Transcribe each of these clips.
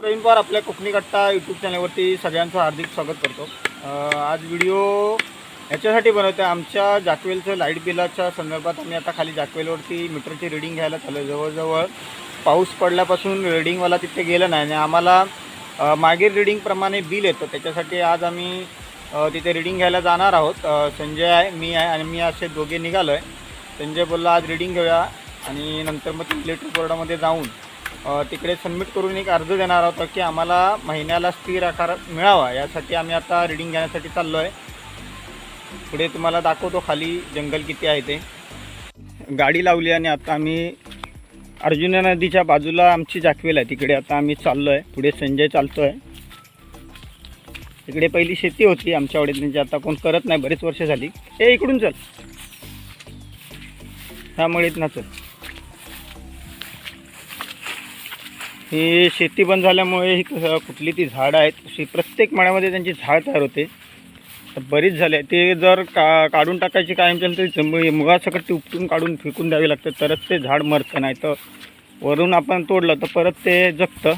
प्रवीण पवार आपल्या कोकणी कट्टा यूट्यूब चॅनलवरती सगळ्यांचं हार्दिक स्वागत करतो. आज व्हिडिओ ह्याच्यासाठी बनवतो आहे आमच्या जाकवेलचं लाइट बिलाच्या संदर्भात आम्ही आता खाली जाकवेलवरती मीटरची रिडिंग घ्यायला चालू आहे. जवळजवळ पाऊस पडल्यापासून रिडिंगवाला तिथे गेलं नाही आणि आम्हाला मागील रिडिंगप्रमाणे बिल येतं. त्याच्यासाठी आज आम्ही तिथे रिडिंग घ्यायला जाणार आहोत. संजय आहे मी आहे आणि मी असे दोघे निघालो आहे संजय बोलला आज रिडिंग घेऊया. आणि नंतर मग इलेक्ट्रिक बोर्डामध्ये जाऊन तिकडे सबमिट करून एक अर्ज देणार होता की आम्हाला महिन्याला स्थिर आकार मिळावा यासाठी आम्ही आता रिडिंग घेण्यासाठी चाललो आहे पुढे तुम्हाला दाखवतो खाली जंगल किती आहे ते. गाडी लावली आणि आता आम्ही अर्जुना नदीच्या बाजूला आमची जाकवेल आहे. तिकडे आता आम्ही चाललो आहे पुढे संजय चालतो आहे तिकडे पहिली शेती होती आमच्या वडिलांची. आता कोण करत नाही बरेच वर्ष झाली. हे इकडून चल. ह्यामुळे ना चल. ही शेती बंद झाल्यामुळे ही कसं कुठली ती झाडं आहेत अशी प्रत्येक मळ्यामध्ये त्यांची झाड तयार होते. तर बरीच झाले. ते जर का काढून टाकायची कायम केलं तरी मुगासकट ती उपटून काढून फेकून द्यावी लागते. तरच ते झाड मरतं नाही तर वरून आपण तोडलं तर परत ते जगतं.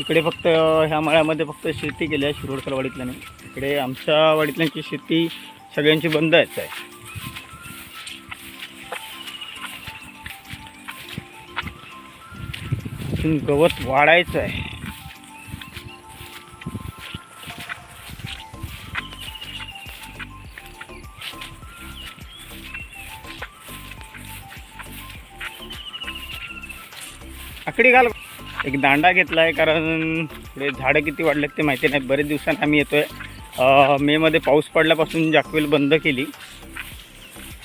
इकडे फक्त ह्या मळ्यामध्ये फक्त शेती केली आहे शिरोडकर वाडीतल्याने. इकडे आमच्या वाडीतल्यांची शेती सगळ्यांची बंद आहे. इथून गवत वाढायचं आहे. आकडी घाल. एक दांडा घेतला आहे कारण पुढे झाडं किती वाढलेत ते माहिती नाही. बरेच दिवसांनी आम्ही येतो आहे मेमध्ये पाऊस पडल्यापासून जाकवेल बंद केली.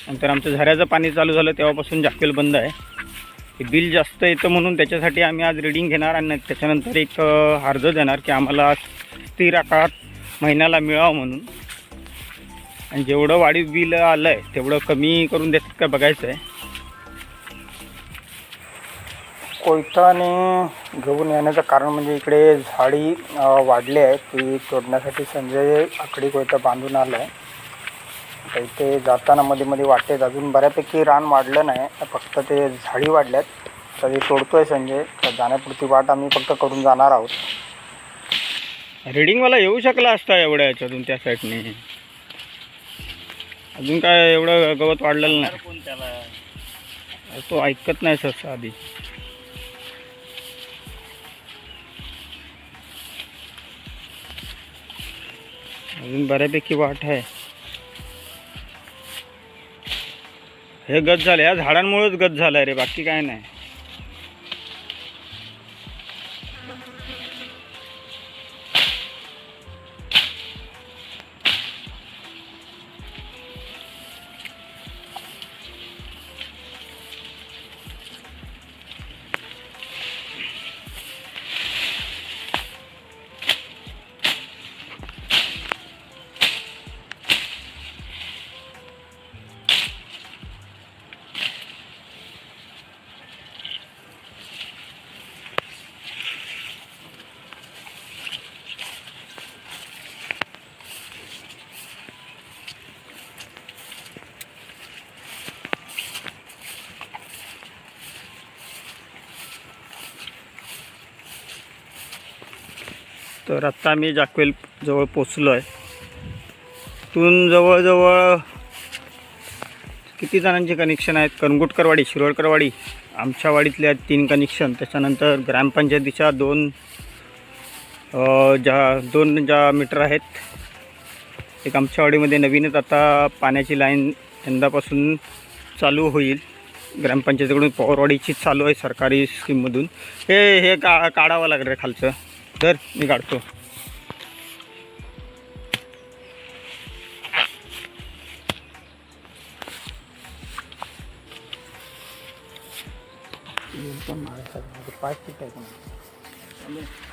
नंतर आमचं झऱ्याचं पाणी चालू झालं तेव्हापासून जाकवेल बंद आहे. बिल जास्त येतं म्हणून त्याच्यासाठी आम्ही आज रिडिंग घेणार आणि त्याच्यानंतर एक अर्ज देणार की आम्हाला स्थिर आकारात महिन्याला मिळावं म्हणून. आणि जेवढं वाढीव बिल आलं आहे तेवढं कमी करून देतात का बघायचं आहे कोयताने घेऊन येण्याचं कारण म्हणजे इकडे झाडी वाढली आहे ती तोडण्यासाठी संजय आकडी कोयता बांधून आलं आहे आता इथे जाताना मध्ये मध्ये वाटेत अजून बऱ्यापैकी रान वाढलं नाही. फक्त ते झाडी वाढल्यात. तर तोडतो तोडतोय संजय. तर जाण्यापुरती वाट आम्ही फक्त करून जाणार आहोत. रिडिंगवाला येऊ शकला असता एवढ्या याच्यातून त्या साईडने अजून काय एवढं गवत वाढलेलं नाही. तो ऐकत नाही सर आधी. अजून बऱ्यापैकी वाट आहे. हे गत झालं. या झाडांमुळेच गत झालं आहे रे. बाकी काय नाही. तर आत्ता मी जाकवेल जवळ पोचलो आहे इथून जवळजवळ किती जणांचे कनेक्शन आहेत? करंगुटकरवाडी शिरोडकरवाडी आमच्या वाडीतल्या तीन कनेक्शन त्याच्यानंतर ग्रामपंचायतीच्या दोन ज्या दोन ज्या मीटर आहेत एक आमच्या वाडीमध्ये नवीनच आता पाण्याची लाईन यंदापासून चालू होईल. ग्रामपंचायतीकडून पॉवरवाडीची चालू आहे सरकारी स्कीममधून हे हे का काढावं लागेल खालचं. तर मी काढतो पाच फीट आहे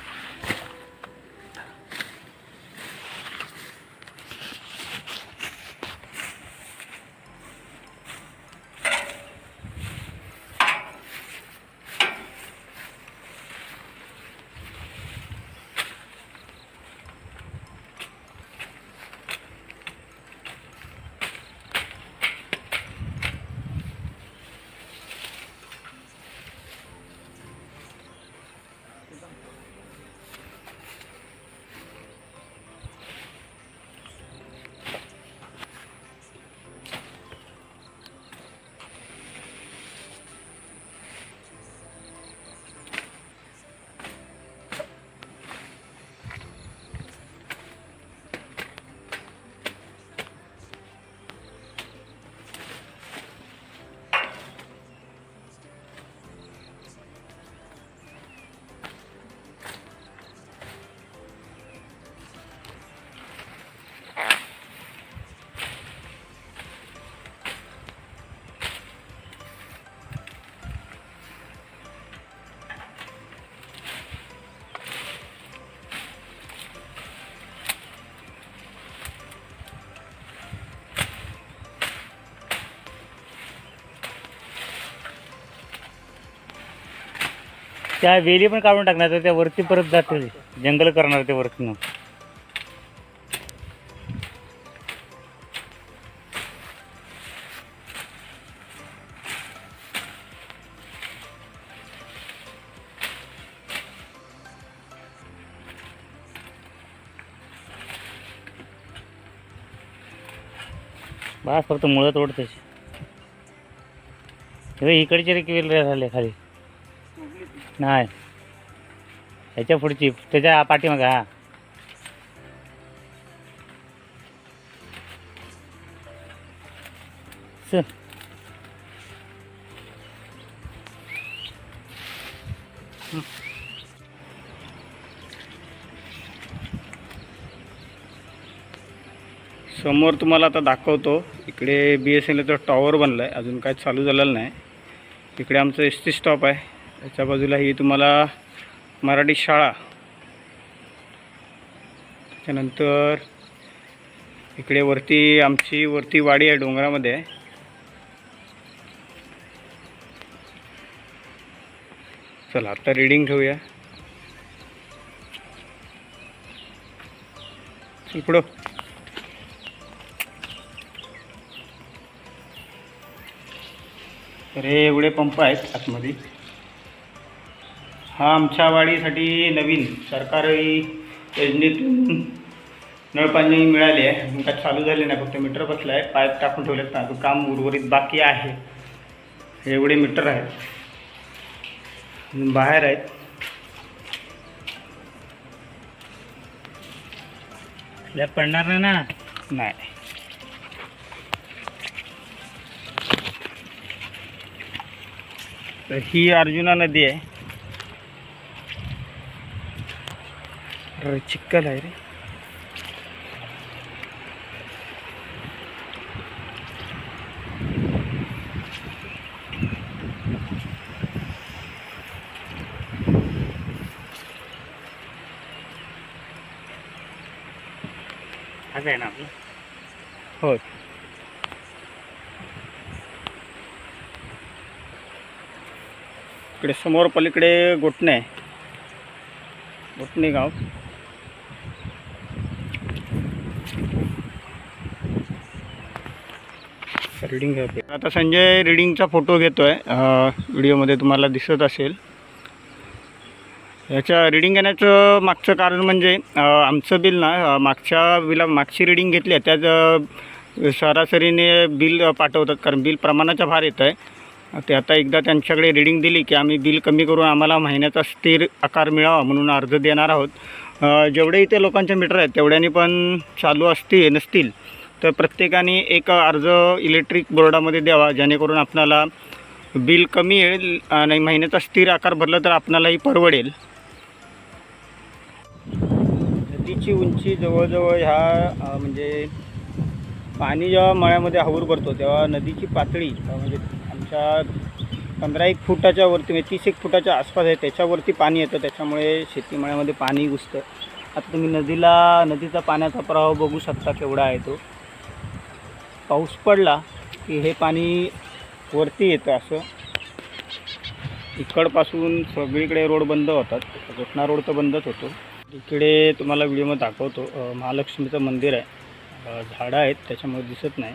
त्या वेली पण काढून टाकणार तर त्या वरती परत जाते जंगल करणार ते वरती बस फक्त मुळं तोडतेच हे इकडचे रे वेल झाले खाली. नाही. ह्याच्या पुढची त्याच्या पाठीमागे हा. चल. समोर तुम्हाला आता दाखवतो इकडे बी एस एन एलचा टॉवर बनला आहे अजून काय चालू झालेलं नाही. इकडे आमचं एस टी स्टॉप आहे. त्याच्या बाजूला ही तुम्हाला मराठी शाळा. त्याच्यानंतर इकडे वरती आमची वरती वाडी आहे डोंगरामध्ये. आहे चला आता रीडिंग ठेवूया पुढं तर हे एवढे पंप आहेत आतमध्ये. हा आमच्या वाडीसाठी नवीन सरकारी योजनेतून नळपाणी मिळाली आहे. काय चालू झाले नाही फक्त मीटर बसलं आहे. पाईप टाकून ठेवलेत ना अजून काम उर्वरित बाकी आहे. एवढे मीटर आहेत. बाहेर आहेत. स्लॅब पडणार नाही ना? नाही. तर ही अर्जुना नदी आहे. अरे चिक्कल आहे रे. असं आहे ना आपलं? होय. इकडे समोर पलीकडे गोटणे. आहे गोटणे गाव. रिडिंग घ्या आता संजय रिडिंगचा फोटो घेतो आहे व्हिडिओमध्ये तुम्हाला दिसत असेल. याच्या रिडिंग घेण्याचं मागचं कारण म्हणजे आमचं बिल ना मागच्या बिला मागची रिडिंग घेतली आहे. त्यात सरासरीने बिल पाठवतात. कारण बिल प्रमाणाच्या भार येतं आहे. ते आता एकदा त्यांच्याकडे रिडिंग दिली की आम्ही बिल कमी करून आम्हाला महिन्याचा स्थिर आकार मिळावा म्हणून अर्ज देणार आहोत. जेवढे इथे लोकांचे मीटर आहेत तेवढ्याने पण चालू असतील नसतील. तर प्रत्येकाने एक अर्ज इलेक्ट्रिक बोर्डामध्ये द्यावा जेणेकरून आपणाला बिल कमी येईल आणि महिन्याचा स्थिर आकार भरला तर आपणालाही परवडेल. नदीची उंची जवळजवळ ह्या म्हणजे पाणी जेव्हा मळ्यामध्ये हाऊर भरतो तेव्हा नदीची पातळी म्हणजे आमच्या पंधरा एक फुटाच्या वरती म्हणजे तीस एक फुटाच्या आसपास आहे त्याच्यावरती पाणी येतं त्याच्यामुळे शेतीमळ्यामध्ये पाणी घुसतं. आता तुम्ही नदीला नदीचा पाण्याचा प्रवाह बघू शकता केवढा आहे तो. पाऊस पडला की हे पाणी वरती येतं असं. इकडपासून सगळीकडे रोड बंद होतात. घटना रोड तर बंदच होतो. इकडे तुम्हाला व्हिडिओमध्ये दाखवतो महालक्ष्मीचं मंदिर आहे. झाडं आहेत त्याच्यामुळे दिसत नाही.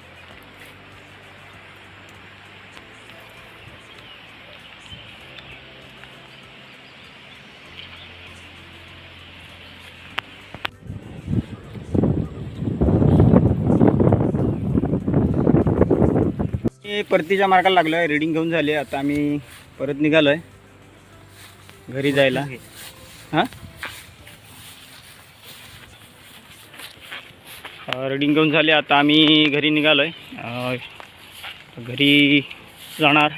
मी परतीच्या मार्गाला लागलो आहे रिडिंग घेऊन झाली आता आम्ही परत निघालो आहे घरी जायला. हां? रिडिंग घेऊन झाले आता आम्ही घरी निघालो आहे घरी जाणार.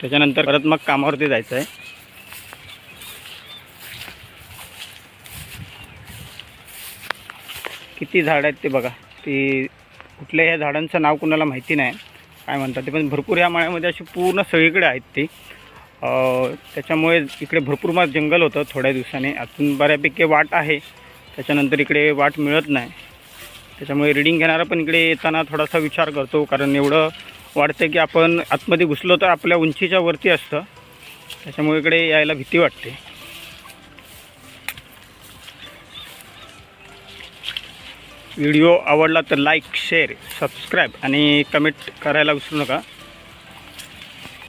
त्याच्यानंतर परत मग कामावरती जायचं आहे किती झाड आहेत ते बघा. ती कुठल्या ह्या झाडांचं नाव कुणाला माहिती नाही. काय म्हणतात ते पण भरपूर या माळ्यामध्ये अशी पूर्ण सगळीकडे आहेत ती. त्याच्यामुळे इकडे भरपूर मात जंगल होतं थोड्या दिवसाने. अजून बऱ्यापैकी वाट आहे. त्याच्यानंतर इकडे वाट मिळत नाही. त्याच्यामुळे रिडिंग घेणारा पण इकडे येताना थोडासा विचार करतो कारण एवढं वाटतं की आपण आतमध्ये घुसलो तर आपल्या उंचीच्या वरती असतं. त्याच्यामुळे इकडे यायला भीती वाटते. व्हिडिओ आवडला तर लाईक शेअर सबस्क्राईब आणि कमेंट करायला विसरू नका.